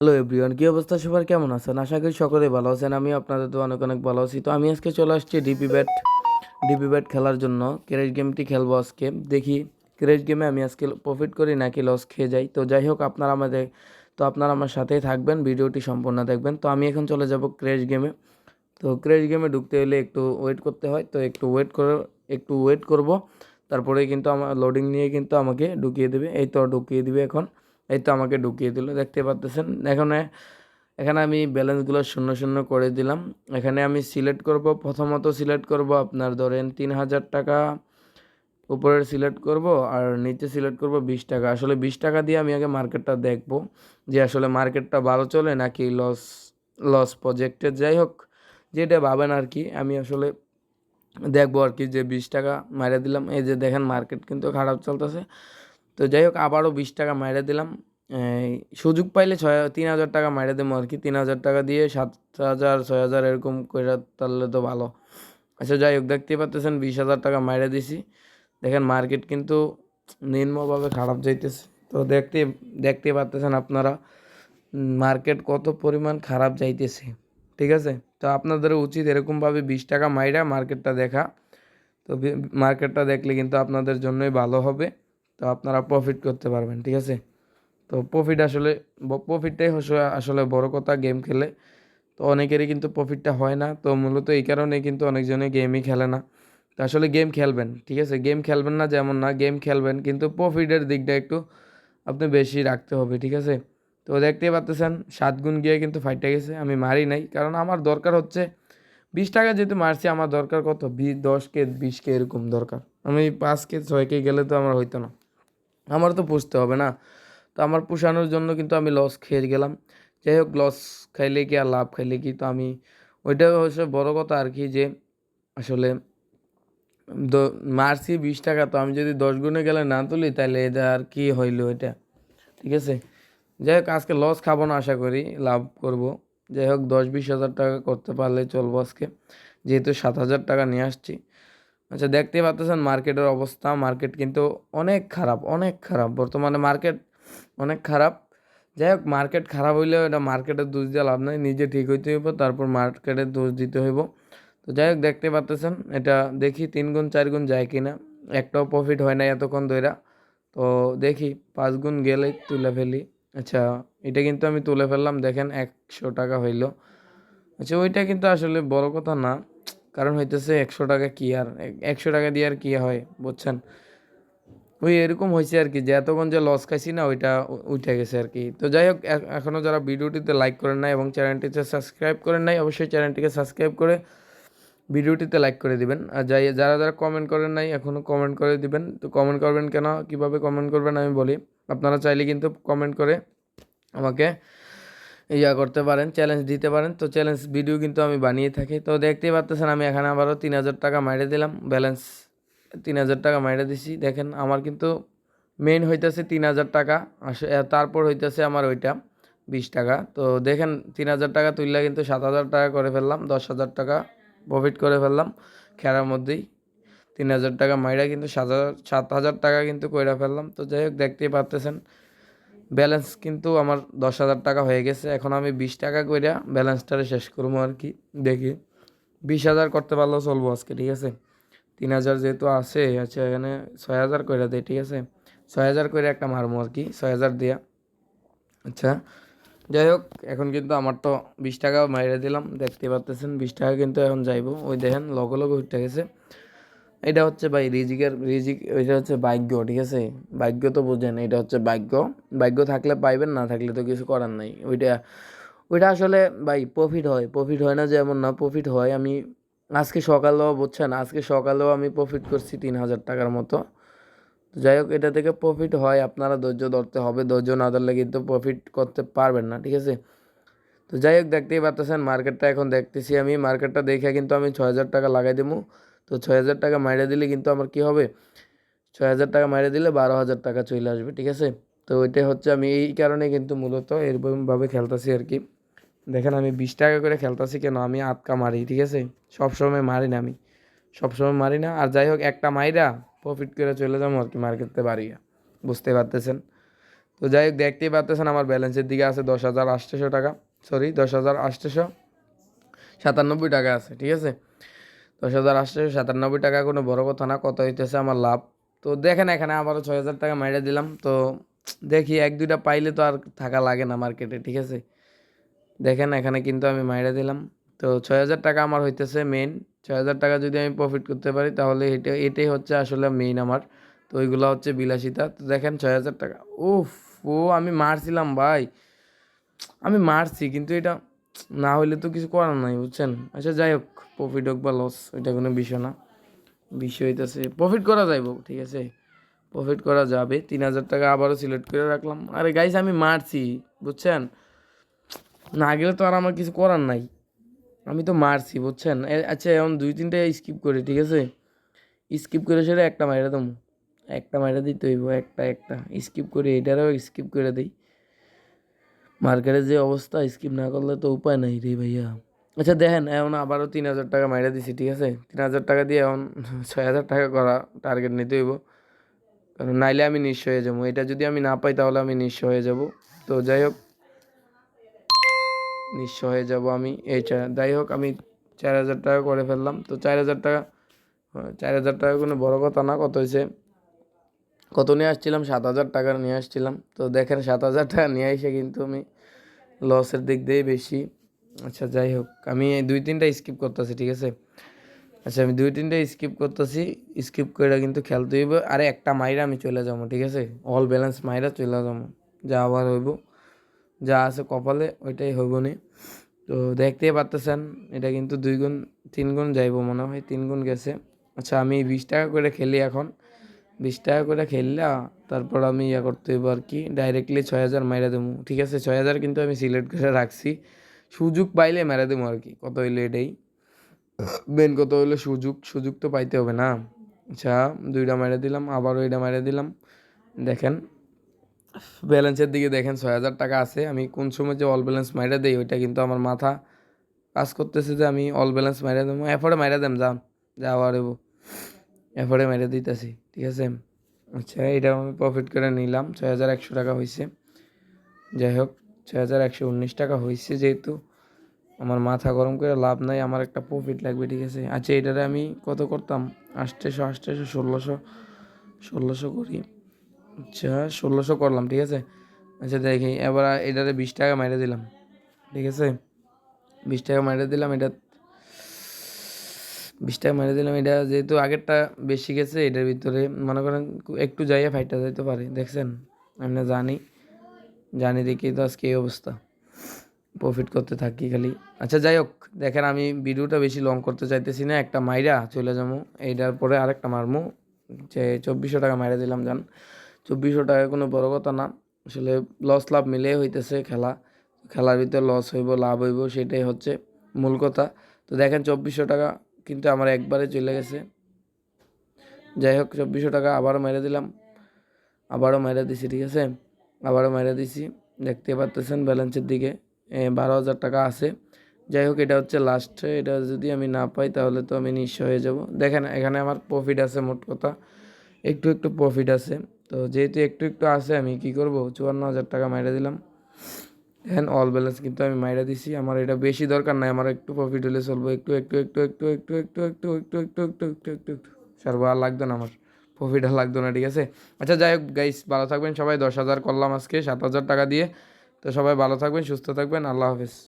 Hello everyone, কি অবস্থা সবার? কেমন আছেন? আশা করি সকলেই ভালো আছেন। আমি আপনাদের তো অনেক অনেক ভালো আছি। তো আমি আজকে চলে আসছি ডিপি ব্যাট ডিপি ব্যাট খেলার জন্য। ক্রেশ গেমটি খেলব আজকে। দেখি ক্রেশ গেমে আমি আজকে প্রফিট করি নাকি লস খেয়ে যাই। তো যাই হোক, আপনারা আমাদের, তো আপনারা আমার সাথেই থাকবেন, ভিডিওটি সম্পূর্ণ দেখবেন। তো আমি এখন চলে যাব ক্রেশ গেমে তো ক্রেশ গেমে ঢুকতে হলে একটু ওয়েট করতে হয়। তো একটু ওয়েট করে, একটু ওয়েট করব। তারপরে কিন্তু আমার লোডিং নিয়ে কিন্তু আমাকে ঢুকিয়ে দেবে। এই তো ঢুকিয়ে দিবে এখন। এই তো আমাকে ঢুকিয়ে দিল, দেখতে পাচ্তেছেন। এখানে এখানে আমি ব্যালেন্সগুলো শূন্য শূন্য করে দিলাম। এখানে আমি সিলেক্ট করব, প্রথমত সিলেক্ট করব আপনার ধরেন তিন হাজার টাকা, উপরের সিলেক্ট করব আর নিচে সিলেক্ট করব বিশ টাকা। আসলে বিশ টাকা দিয়ে আমি আগে মার্কেটটা দেখব যে আসলে মার্কেটটা ভালো চলে নাকি লস লস প্রজেক্টের যাই হোক, যেটা ভাবেন আর কি, আমি আসলে দেখব আর কি যে বিশ টাকা মারিয়ে দিলাম। এই যে দেখেন মার্কেট কিন্তু খারাপ চলতেছে। তো যাই হোক, আবারও বিশ টাকা মাইরে দিলাম। সুযোগ পাইলে ছয়, তিন হাজার টাকা মাইরে দেবো আর কি। তিন হাজার টাকা দিয়ে সাত হাজার, ছয় হাজার এরকম করে তাহলে তো ভালো। আচ্ছা যাই হোক দেখতে পাচ্তেছেন বিশ হাজার টাকা মাইরে দিছি। দেখেন মার্কেট কিন্তু নিম্নভাবে খারাপ যাইতেছে। তো দেখতে দেখতে পাচ্তেছেন আপনারা মার্কেট কত পরিমাণ খারাপ যাইতেছে। ঠিক আছে? তো আপনাদের উচিত এরকমভাবে বিশ টাকা মাইরা মার্কেটটা দেখা। তো মার্কেটটা দেখলে কিন্তু আপনাদের জন্যই ভালো হবে। তো আপনারা প্রফিট করতে পারবেন, ঠিক আছে? তো প্রফিট আসলে প্রফিটটাই আসলে বড় কথা গেম খেলে। তো অনেকেরই কিন্তু প্রফিটটা হয় না। তো মূলত এই কারণে কিন্তু অনেকজনে গেমই খেলে না। তো আসলে গেম খেলবেন, ঠিক আছে? গেম খেলবেন না যেমন না গেম খেলবেন, কিন্তু প্রফিটের দিকটা একটু আপনি বেশি রাখতে হবে, ঠিক আছে? তো দেখতেই পাচ্তেছেন সাত গুণ গিয়ে কিন্তু ফাইটটা গেছে। আমি মারি নাই, কারণ আমার দরকার হচ্ছে বিশ টাকা যেহেতু মারছি, আমার দরকার কত? বিশ দশ কে, বিশ কে এরকম দরকার। আমি পাঁচ কে, ছয় কে গেলে তো আমার হইতো না। আমার তো পুষতে হবে না। তো আমার পোষানোর জন্য কিন্তু আমি লস খেয়ে গেলাম। যাই হোক লস খাইলে কি আর লাভ? খাইলে কি? তো আমি ওইটা হচ্ছে বড় কথা আর কি যে, আসলে মারছি বিশ টাকা, তো আমি যদি দশ গুণে গেলে না তুলি তাহলে এটা আর কি হইল এটা? ঠিক আছে? যাই হোক, আজকে লস খাব না আশা করি, লাভ করব। যাই হোক, দশ বিশ হাজার টাকা করতে পারলে চলবো আজকে। যেহেতু সাত হাজার টাকা নিয়ে আসছি। আচ্ছা দেখতেই পাচ্ছেন মার্কেটের অবস্থা। মার্কেট কিন্তু অনেক খারাপ অনেক খারাপ। বর্তমানে মার্কেট অনেক খারাপ। যাই হোক মার্কেট খারাপ হইলেও এটা মার্কেটের দোষ দিয়ে লাভ নাই, নিজে ঠিক হইতে হইব, তারপর মার্কেটের দোষ দিতে হইব। তো যাই হোক, দেখতে পাচ্ছেন এটা দেখি তিন গুণ, চার গুণ যায় কিনা। একটাও প্রফিট হয় না এতক্ষণ ধইরা। তো দেখি, পাঁচ গুণ গেলেই তুলে ফেলি। আচ্ছা এটা কিন্তু আমি তুলে ফেললাম, দেখেন একশো টাকা হইল। আচ্ছা ওইটা কিন্তু আসলে বড় কথা না। কারণ হইতেছে একশো টাকা কি আর, একশো টাকা দিয়ে আর কি হয়, বুঝছেন? ওই এরকম হয়েছে আর কি, যে এতক্ষণ যে লস খাইছি না, ওইটা উঠে গেছে আর কি। তো যাই হোক এখনও যারা ভিডিওটিতে লাইক করেন নাই এবং চ্যানেলটিতে সাবস্ক্রাইব করেন নাই, অবশ্যই চ্যানেলটিকে সাবস্ক্রাইব করে ভিডিওটিতে লাইক করে দিবেন। আর যাই, যারা যারা কমেন্ট করেন নাই এখনও কমেন্ট করে দিবেন। তো কমেন্ট করবেন কেন? কীভাবে কমেন্ট করবেন আমি বলি। আপনারা চাইলে কিন্তু কমেন্ট করে আমাকে ইয়া করতে পারেন চ্যালেঞ্জ দিতে পারেন। তো চ্যালেঞ্জ ভিডিও কিন্তু আমি বানিয়ে থাকি। তো দেখতেই পারতেছেন আমি এখানে আবারও তিন হাজার টাকা মাইরে দিলাম ব্যালেন্স তিন হাজার টাকা মাইরে দিছি। দেখেন, আমার কিন্তু মেইন হইতেছে তিন হাজার টাকা তারপর হইতেছে আমার ওইটা বিশ টাকা। তো দেখেন, তিন হাজার টাকা তুললে কিন্তু সাত হাজার টাকা করে ফেললাম, দশ হাজার টাকা প্রফিট করে ফেললাম খেলার মধ্যেই। তিন হাজার টাকা মাইরা কিন্তু সাত হাজার সাত হাজার টাকা কিন্তু কইরা ফেললাম। তো যাই হোক, দেখতেই পারতেছেন ব্যালেন্স কিন্তু আমার দশ হাজার টাকা হয়ে গেছে। এখন আমি বিশ টাকা কইরা ব্যালেন্সটারে শেষ করব আর কি, দেখি। বিশ হাজার করতে পারলেও চলবো আজকে, ঠিক আছে? তিন হাজার যেহেতু আছে আচ্ছা এখানে ছয় হাজার কইরা দেয় ঠিক আছে? ছয় হাজার করে একটা মারবো আর কি, ছয় হাজার দেয়া। আচ্ছা যাই হোক, এখন কিন্তু আমার তো বিশ টাকা মাইরে দিলাম, দেখতে পাচ্তেছেন বিশ টাকা কিন্তু এখন যাইবো। ওই দেখেন, লগে লগে উঠে গেছে। এটা হচ্ছে ভাই রিজিকের, রিজিক এটা হচ্ছে ভাগ্য, ঠিক আছে? ভাগ্য তো বোঝেন, এটা হচ্ছে ভাগ্য। ভাগ্য থাকলে পাইবেন, না থাকলে তো কিছু করার নাই। ওইটা ওইটা আসলে ভাই প্রফিট হয় প্রফিট হয় না যেমন না প্রফিট হয়। আমি আজকে সকালেও, বুঝছেন? আজকে সকালেও আমি প্রফিট করছি তিন হাজার টাকার মতো। যাই হোক, এটা থেকে প্রফিট হয়, আপনারা ধৈর্য ধরতে হবে। ধৈর্য না ধরলে কিন্তু প্রফিট করতে পারবেন না, ঠিক আছে? তো যাই হোক, দেখতেই পারতেছেন মার্কেটটা এখন দেখতেছি আমি। মার্কেটটা দেখে কিন্তু আমি ছয় হাজার টাকা লাগাই দেবো। তো ছয় হাজার টাকা মাইরে দিলে কিন্তু আমার কি হবে? ছয় হাজার টাকা মাইরে দিলে বারো হাজার টাকা চলে আসবে, ঠিক আছে? তো ওইটাই হচ্ছে আমি, এই কারণে কিন্তু মূলত এরকমভাবে খেলতেছি আর কি। দেখেন আমি বিশ টাকা করে খেলতেছি কেন? আমি আটকা মারি, ঠিক আছে? সবসময় মারি না আমি। সবসময় মারি না। আর যাই হোক, একটা মাইরা প্রফিট করে চলে যাব আর কি মার্কেটতে বাড়িয়া বুঝতে পারতেছেন? তো যাই হোক, দেখতেই পারতেছেন আমার ব্যালেন্সের দিকে আছে দশ হাজার আটশোশো টাকা। সরি দশ হাজার আটশোশো সাতানব্বই টাকা আছে, ঠিক আছে? দশ হাজার আটশোশো সাতানব্বই টাকা কোনো বড় কথা না, কত হইতেছে আমার লাভ? তো দেখেন এখানে আবারও ছয় হাজার টাকা মাইরে দিলাম। তো দেখি, এক দুইটা পাইলে তো আর থাকা লাগে না মার্কেটে, ঠিক আছে? দেখেন, এখানে কিন্তু আমি মাইরে দিলাম। তো ছয় হাজার টাকা আমার হইতেছে মেইন ছয় হাজার টাকা যদি আমি প্রফিট করতে পারি, তাহলে এটা, এটাই হচ্ছে আসলে মেইন আমার। তো ওইগুলো হচ্ছে বিলাসিতা। তো দেখেন, ছয় হাজার টাকা। উফ, ও, আমি মারছিলাম ভাই। আমি মারছি, কিন্তু এটা না হইলে তো কিছু করার নাই, বুঝছেন? আচ্ছা যাই হোক প্রফিট হোক বা লস ওইটা কোনো বিষয় না। বিষয় হইতেছে প্রফিট করা যাইব, ঠিক আছে? প্রফিট করা যাবে। তিন হাজার টাকা আবারও সিলেক্ট করে রাখলাম। আরে গাইস আমি মারছি, বুঝছেন? না গেলে তো আর আমার কিছু করার নাই। আমি তো মারছি, বুঝছেন? আচ্ছা এখন দুই তিনটা স্কিপ করি, ঠিক আছে? স্কিপ করে সেটা একটা মাইরা দেবো। একটা মাইরা দিতে হইব, একটা একটা। স্কিপ করি, এটারও স্কিপ করে দিই। মার্কেটের যে অবস্থা স্কিপ না করলে তো উপায় নাই রে ভাইয়া। আচ্ছা দেখেন, এখন আবারও তিন হাজার টাকা মাইরা দিছি, ঠিক আছে? তিন হাজার টাকা দিয়ে এখন ছয় হাজার টাকা করা টার্গেট নিতে হইব। কারণ নাইলে আমি নিঃস্ব হয়ে যাব। এটা যদি আমি না পাই, তাহলে আমি নিঃস্ব হয়ে যাব। তো যাই হোক নিঃস্ব হয়ে যাব আমি এই চা- যাই হোক, আমি চার হাজার টাকা করে ফেললাম। তো চার হাজার টাকা চার হাজার টাকা কোনো বড় কথা না। কত হয়েছে? কত নিয়ে আসছিলাম? সাত হাজার টাকা নিয়ে আসছিলাম। তো দেখেন, সাত হাজার টাকা নিয়ে এসে কিন্তু আমি লসের দিক দিয়েই বেশি। আচ্ছা যাই হোক, আমি দুই তিনটা স্কিপ করতেছি, ঠিক আছে? আচ্ছা আমি দুই তিনটা স্কিপ করতেছি। স্কিপ করে কিন্তু খেলতে হইব। আরে একটা মাইরা আমি চলে যাব, ঠিক আছে? অল ব্যালেন্স মাইরা চলে যাব। যা আবার হইব। যা আছে কপালে, ওইটাই হইব নি তো দেখতেই পারতেছেন, এটা কিন্তু দুই গুণ, তিন গুণ যাইব মনে হয়, তিন গুণ গেছে। আচ্ছা আমি বিশ টাকা করে খেলি এখন। বিশ টাকা করে খেললে তারপর আমি ইয়া করতে হইব আর কি ডাইরেক্টলি ছয় হাজার মাইরা দেবো ঠিক আছে, ছয় হাজার কিন্তু আমি সিলেক্ট করে রাখছি। সুযোগ পাইলে মেরা দেবো আর কি, কত হইল এটাই। মেন কত হইল সুযোগ সুযোগ তো পাইতে হবে না। আচ্ছা দুইটা মেরে দিলাম, আবারও এটা মেরে দিলাম। দেখেন ব্যালেন্সের দিকে দেখেন ছয় হাজার টাকা আছে। আমি কোন সময় যে অল ব্যালেন্স মাইরা দেই, ওইটা কিন্তু আমার মাথা কাজ করতেছে যে আমি অল ব্যালেন্স মাইরা দেবো। এফোর্ডে মাইরা দেম যান যাওয়া রেবো এফোর্ডে মাইরা দিতেছি, ঠিক আছে? আচ্ছা এটা আমি প্রফিট করে নিলাম। ছয় হাজার একশো টাকা হয়েছে যাই হোক, ছয় হাজার একশো উনিশ টাকা হয়েছে যেহেতু। আমার মাথা গরম করে লাভ নাই, আমার একটা প্রফিট লাগবে, ঠিক আছে? আচ্ছা এটারে আমি কত করতাম? আটশোশো আটশোশো ষোলোশো ষোলোশো করি। আচ্ছা ষোলোশো করলাম, ঠিক আছে? আচ্ছা দেখি, এবার এটারে বিশ টাকা মেরে দিলাম, ঠিক আছে? বিশ টাকা মেরে দিলাম, এটা বিশ টাকা মেরে দিলাম, এটা যেহেতু আগেরটা বেশি গেছে, এটার ভিতরে মনে করেন একটু যাইয়া ফাইটটা যাইতে পারে, দেখছেন? আমি না জানি জানি দেখি তো আজকে এই অবস্থা। প্রফিট করতে থাকি খালি। আচ্ছা যাই হোক, দেখেন আমি ভিডিওটা বেশি লং করতে চাইতেছি না, একটা মাইরা চলে যাব, এইটার পরে আরেকটা মারমু যে চব্বিশশো টাকা মাইরা দিলাম যান চব্বিশশো টাকা কোনো বড় কথা না। আসলে লস লাভ মিলেই হইতেছে খেলা। খেলার ভিতরে লস হইব, লাভ হইব, সেটাই হচ্ছে মূল কথা। তো দেখেন চব্বিশশো টাকা কিন্তু আমার একবারে চলে গেছে। যাই হোক, চব্বিশশো টাকা আবারও মেরে দিলাম। আবারও মেরে দিছি, ঠিক আছে? আবারও মেরে দিছি। দেখতে পারতেছেন ব্যালেন্সের দিকে। বারো হাজার টাকা আছে। যাই হোক, এটা হচ্ছে লাস্ট এটা যদি আমি না পাই, তাহলে তো আমি নিঃস্ব হয়ে যাব। দেখেন, এখানে আমার প্রফিট আছে মোট কথা। একটু একটু প্রফিট আছে তো যেহেতু একটু একটু আছে আমি কি করব চুয়ান্ন হাজার টাকা মাইরে দিলাম হ্যান অল ব্যালেন্স কিন্তু আমি মাইরা দিছি আমার এটা বেশি দরকার নাই আমার একটু প্রফিট হলে চলবো একটু একটু একটু একটু একটু একটু একটু একটু একটু একটু একটু একটু একটু সারবো আর লাগতো না আমার প্রফিট আর লাগতো না ঠিক আছে আচ্ছা যাই হোক গাইস ভালো থাকবেন সবাই দশ হাজার করলাম আজকে সাত হাজার টাকা দিয়ে তো সবাই ভালো থাকবেন সুস্থ থাকবেন আল্লাহ হাফেজ